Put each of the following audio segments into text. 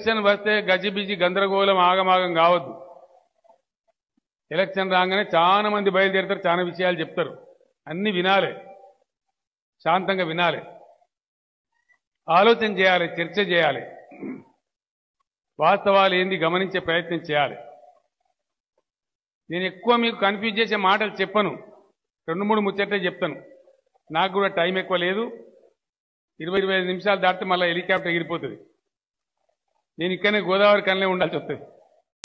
Election వస్తే గజిబిజి గందరగోళం ఆగమాగం కావద్దు. ఎలక్షన్ రాగానే చాలా మంది బయలుదేరుతారు చాలా విషయాలు చెప్తారు. అన్ని వినాలి. శాంతంగా వినాలి. ఆలోచన చేయాలి చర్చ చేయాలి. వాస్తవాలు ఏంది గమనించే ప్రయత్నం చేయాలి. నేను ఎక్కువ మీకు కన్ఫ్యూజ్ చేసే మాటలు చెప్పను. రెండు మూడు ముచ్చట్లే చెప్తాను. నాకు కూడా టైం ఎక్కువ లేదు. ఇరవై ఇరవై నిమిషాలు దాటితే మళ్ళీ హెలికాప్టర్ ఎగిరిపోతుంది. నేను ఇక్కడనే గోదావరి కళ్ళనే ఉండాల్సి వస్తుంది.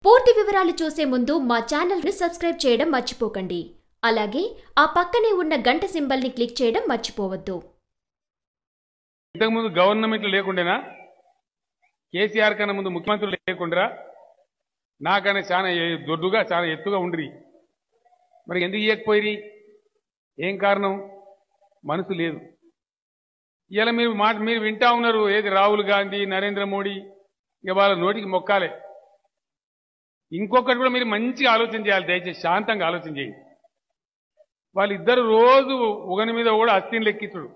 పూర్తి వివరాలు చూసే ముందు మా ఛానల్ని సబ్స్క్రైబ్ చేయడం మర్చిపోకండి. అలాగే ఆ పక్కనే ఉన్న గంట సింబల్ని క్లిక్ చేయడం మర్చిపోవద్దు. ఇంతకుముందు గవర్నమెంట్లు లేకుండేనా? కేసీఆర్ కన్నా ముందు ముఖ్యమంత్రులు లేకుండా నాకన్నా చాలా దొడ్డుగా చాలా ఎత్తుగా ఉండ్రి. మరి ఎందుకు ఇవ్వకపోయి ఏం కారణం? మనసు లేదు. ఇలా మీరు మాట మీరు వింటా ఉన్నారు. ఏది రాహుల్ గాంధీ నరేంద్ర మోడీ? ఇక వాళ్ళ నోటికి మొక్కాలే. ఇంకొకటి కూడా మీరు మంచిగా ఆలోచన చేయాలి దయచేసి శాంతంగా ఆలోచన చేయండి. వాళ్ళిద్దరు రోజు ఉగని మీద కూడా అస్థిని లెక్కించుడు.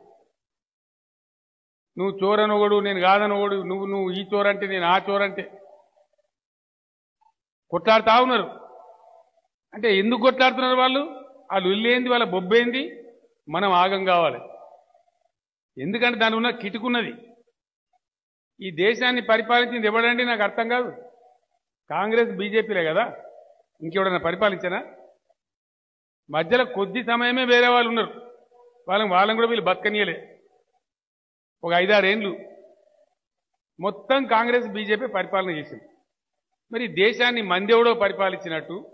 నువ్వు చోరనొగడు నేను కాదనొగడు నువ్వు నువ్వు ఈ చోరంటే నేను ఆ చోరంటే. కొట్లాడుతా ఉన్నారు. అంటే ఎందుకు కొట్లాడుతున్నారు వాళ్ళు? వాళ్ళు ఇల్లేంది వాళ్ళ బొబ్బేంది? మనం ఆగం కావాలి. ఎందుకంటే దాని ఉన్న కిటుకున్నది. ఈ దేశాన్ని పరిపాలించింది ఎవడండి? నాకు అర్థం కాదు. కాంగ్రెస్ బీజేపీలే కదా. ఇంకెవడన్నా పరిపాలించనా? మధ్యలో కొద్ది సమయమే వేరే వాళ్ళు ఉన్నారు. వాళ్ళని వాళ్ళని కూడా వీళ్ళు బతకనీయలే. ఒక ఐదారేండ్లు మొత్తం కాంగ్రెస్ బీజేపీ పరిపాలన చేసింది. మరి దేశాన్ని మందెవడో పరిపాలించినట్టు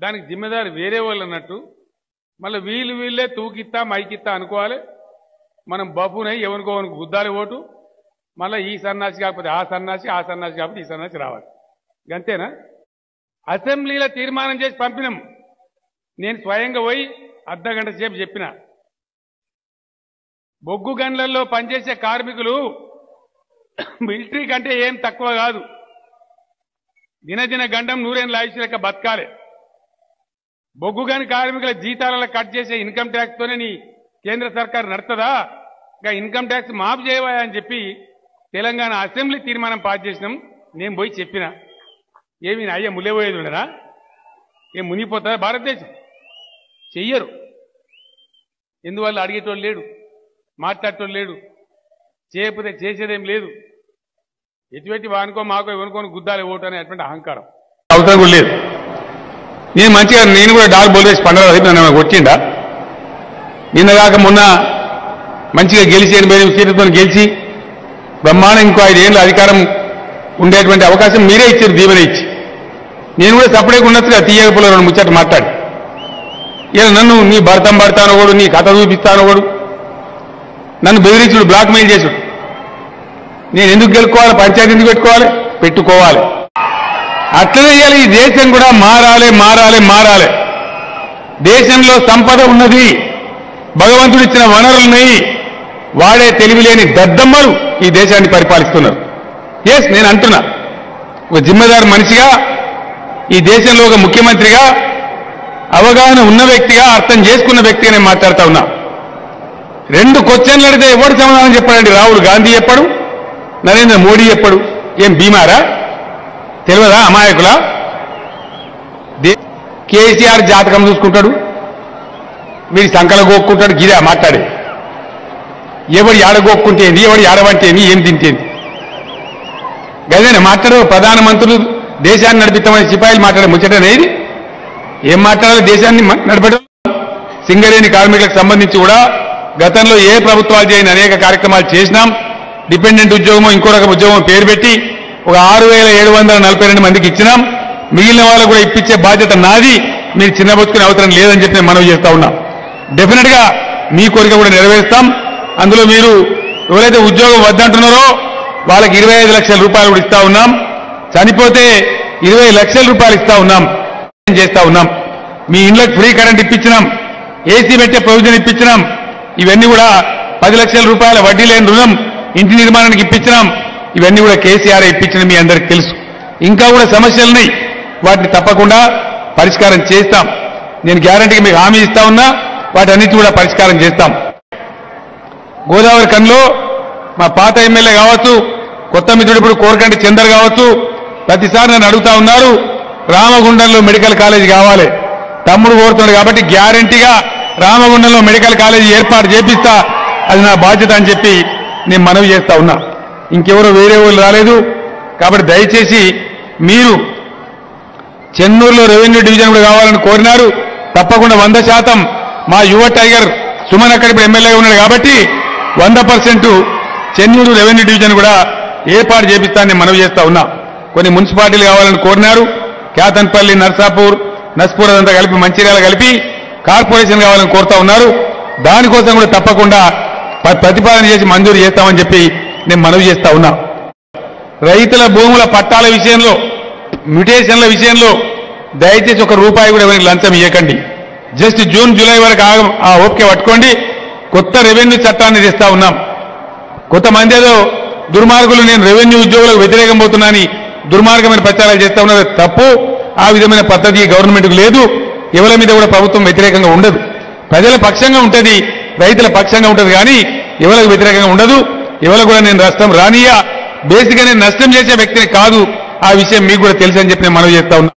దానికి జిమ్మెదారు వేరే వాళ్ళు అన్నట్టు మళ్ళీ వీళ్ళు వీళ్ళే తూకిత్తా మైకిత్తా అనుకోవాలి. మనం బఫునై ఎవరికో ఎవరికి గుద్దాలి ఓటు. మళ్ళీ ఈ సన్నాసి కాకపోతే ఆ సన్నాసి ఆ సన్నాసి కాకపోతే ఈ సన్నాసి రావాలి. అంతేనా అసెంబ్లీలో తీర్మానం చేసి పంపినాం. నేను స్వయంగా పోయి అర్ధ గంట సేపు చెప్పిన. బొగ్గు గన్లలో పనిచేసే కార్మికులు మిలిటరీ కంటే ఏం తక్కువ కాదు. దినదిన గండం నూరేళ్ళ ఆయుష్ లెక్క బతకాలి. బొగ్గు గని కార్మికుల జీతాలలో కట్ చేసే ఇన్కమ్ ట్యాక్స్తోనే నీ కేంద్ర సర్కార్ నడుతుందా ఇంకా ఇన్కమ్ ట్యాక్స్ మాఫ్ చేయవా అని చెప్పి తెలంగాణ అసెంబ్లీ తీర్మానం పాస్ చేసినాం. నేను పోయి చెప్పిన. ఏమి అయ్యా ములేపోయేది ఉండరా? ఏం మునిగిపోతుందా భారతదేశం. చెయ్యరు. ఎందువల్ల అడిగేటోళ్ళు లేడు? మాట్లాడేటోళ్ళు లేడు. చేయకపోతే చేసేదేం లేదు. ఎటువంటి వానుకో మాకో ఎవనుకోని గుద్దాలి ఓటు అనేటువంటి అహంకారం. అవసరం కూడా లేదు. నేను మంచిగా నేను కూడా డాల్ బోలేసి పండుగ అది నన్ను కొట్టిండా? నిన్నగాక మొన్న మంచిగా గెలిచి ఎనభై ఎనిమిది సీట్లతో గెలిచి బ్రహ్మాండం ఇంకో ఐదేళ్ళు అధికారం ఉండేటువంటి అవకాశం మీరే ఇచ్చారు దీవెన ఇచ్చి. నేను కూడా సపరేట్గా ఉన్నట్టుగా తీయకపోలే రెండు ముచ్చట మాట్లాడి. ఇలా నన్ను నీ భర్తం పడతాను కూడా నీ కథ చూపిస్తాను కూడా నన్ను బెదిరించుడు బ్లాక్మెయిల్ చేసుడు. నేను ఎందుకు గెలుకోవాలి పంచాయతీ ఎందుకు పెట్టుకోవాలి? పెట్టుకోవాలి. అట్లనే ఇవాళ ఈ దేశం కూడా మారాలి మారాలి మారాలి. దేశంలో సంపద ఉన్నది. భగవంతుడు ఇచ్చిన వనరులున్నాయి వాడే తెలివిలేని దద్దమ్మలు. ఈ దేశాన్ని పరిపాలిస్తున్నారు. ఎస్ నేను అంటున్నా. ఒక జిమ్మెదారు మనిషిగా ఈ దేశంలో ఒక ముఖ్యమంత్రిగా అవగాహన ఉన్న వ్యక్తిగా అర్థం చేసుకున్న వ్యక్తిగా నేను మాట్లాడుతా ఉన్నా. రెండు క్వశ్చన్లు అడిగితే ఎవడు సమాధానం చెప్పాడండి? రాహుల్ గాంధీ చెప్పడు నరేంద్ర మోడీ చెప్పడు. ఏం బీమారా తెలియదా అమాయకులా? దే- కేసీఆర్ జాతకం చూసుకుంటాడు మీరు సంకల గోక్కుంటాడు గిరా మాట్లాడే. ఎవడు ఆడ గోక్కుంటేంది ఎవడు ఆడవంటేంది ఏం తింటేంది గదేనా మాట్లాడు ప్రధానమంత్రులు దేశాన్ని నడిపిస్తామని సిపాయిలు మాట్లాడే ముచ్చటనేది ఏం మాట్లాడాలి? దేశాన్ని నడపడం సింగరేణి కార్మికులకు సంబంధించి కూడా గతంలో ఏ ప్రభుత్వాలు చేయని అనేక కార్యక్రమాలు చేసినాం. డిపెండెంట్ ఉద్యోగం ఇంకో రకం ఉద్యోగం పేరు పెట్టి ఒక ఆరు వేల ఏడు వందల నలభై రెండు మందికి ఇచ్చినాం. మిగిలిన వాళ్ళకు కూడా ఇప్పించే బాధ్యత నాది. మీరు చిన్న బతుకునే అవసరం లేదని చెప్పి మనం మనవి చేస్తా ఉన్నాం. డెఫినెట్గా మీ కోరిక కూడా నెరవేరుస్తాం. అందులో మీరు ఎవరైతే ఉద్యోగం వద్దంటున్నారో వాళ్ళకి ఇరవై ఐదు లక్షల రూపాయలు కూడా ఇస్తా ఉన్నాం. చనిపోతే ఇరవై లక్షల రూపాయలు ఇస్తా ఉన్నాం. చేస్తా ఉన్నాం. మీ ఇండ్లకు ఫ్రీ కరెంట్ ఇప్పించినాం. ఏసీ పెట్టే ప్రొవిజన్ ఇప్పించినాం. ఇవన్నీ కూడా పది లక్షల రూపాయల వడ్డీ లేని రుణం ఇంటి నిర్మాణానికి ఇప్పించినాం. ఇవన్నీ కూడా కేసీఆర్ ఇప్పించిన మీ అందరికి తెలుసు. ఇంకా కూడా సమస్యలున్నాయి వాటిని తప్పకుండా పరిష్కారం చేస్తాం. నేను గ్యారంటీగా మీకు హామీ ఇస్తా ఉన్నా. వాటన్నిటి కూడా పరిష్కారం చేస్తాం. గోదావరి కన్లో మా పాత ఎమ్మెల్యే కావచ్చు కొత్త మిత్రుడు ఇప్పుడు కోరకంటి చందర్ కావచ్చు ప్రతిసారి నన్ను అడుగుతా ఉన్నారు రామగుండంలో మెడికల్ కాలేజ్ కావాలి. తమ్ముడు కోరుతున్నాడు కాబట్టి గ్యారంటీగా రామగుండంలో మెడికల్ కాలేజ్ ఏర్పాటు చేపిస్తా అది నా బాధ్యత అని చెప్పి నేను మనవి చేస్తా ఉన్నా. ఇంకెవరో వేరే వాళ్ళు రాలేదు. కాబట్టి దయచేసి మీరు చెన్నూరులో రెవెన్యూ డివిజన్ కూడా కావాలని కోరినారు. తప్పకుండా వంద శాతం మా యువ టైగర్ సుమన్ అక్కడ ఇప్పుడు ఎమ్మెల్యే ఉన్నాడు కాబట్టి వంద పర్సెంట్ చెన్నూరు రెవెన్యూ డివిజన్ కూడా ఏర్పాటు చేపిస్తానని మనవి చేస్తా ఉన్నా. కొన్ని మున్సిపాలిటీలు కావాలని కోరినారు. క్యాతన్పల్లి నర్సాపూర్ నస్పూర్ అదంతా కలిపి మంచిర్యాల కలిపి కార్పొరేషన్ కావాలని కోరుతా ఉన్నారు. దానికోసం కూడా తప్పకుండా ప్రతిపాదన చేసి మంజూరు చేస్తామని చెప్పి నేను మనవి చేస్తా ఉన్నా. రైతుల భూముల పట్టాల విషయంలో మ్యుటేషన్ల విషయంలో దయచేసి ఒక రూపాయి కూడా ఎవరికి లంచం ఇవ్వకండి జస్ట్ జూన్ జూలై వరకు ఆ ఓపిక పట్టుకోండి. కొత్త రెవెన్యూ చట్టాన్ని తెస్తా ఉన్నాం. కొంతమంది ఏదో దుర్మార్గులు నేను రెవెన్యూ ఉద్యోగులకు వ్యతిరేకం పోతున్నాని దుర్మార్గమైన ప్రచారాలు చేస్తా ఉన్నది తప్పు. ఆ విధమైన పద్ధతి గవర్నమెంట్కు లేదు. ఎవరి మీద కూడా ప్రభుత్వం వ్యతిరేకంగా ఉండదు. ప్రజల పక్షంగా ఉంటుంది రైతుల పక్షంగా ఉంటుంది కానీ ఎవరికి వ్యతిరేకంగా ఉండదు. ఎవరు కూడా నేను నష్టం రానియా బేసిక్గా నేను నష్టం చేసే వ్యక్తిని కాదు. ఆ విషయం మీకు కూడా తెలుసని చెప్పి నేను మనవి చేస్తా ఉన్నా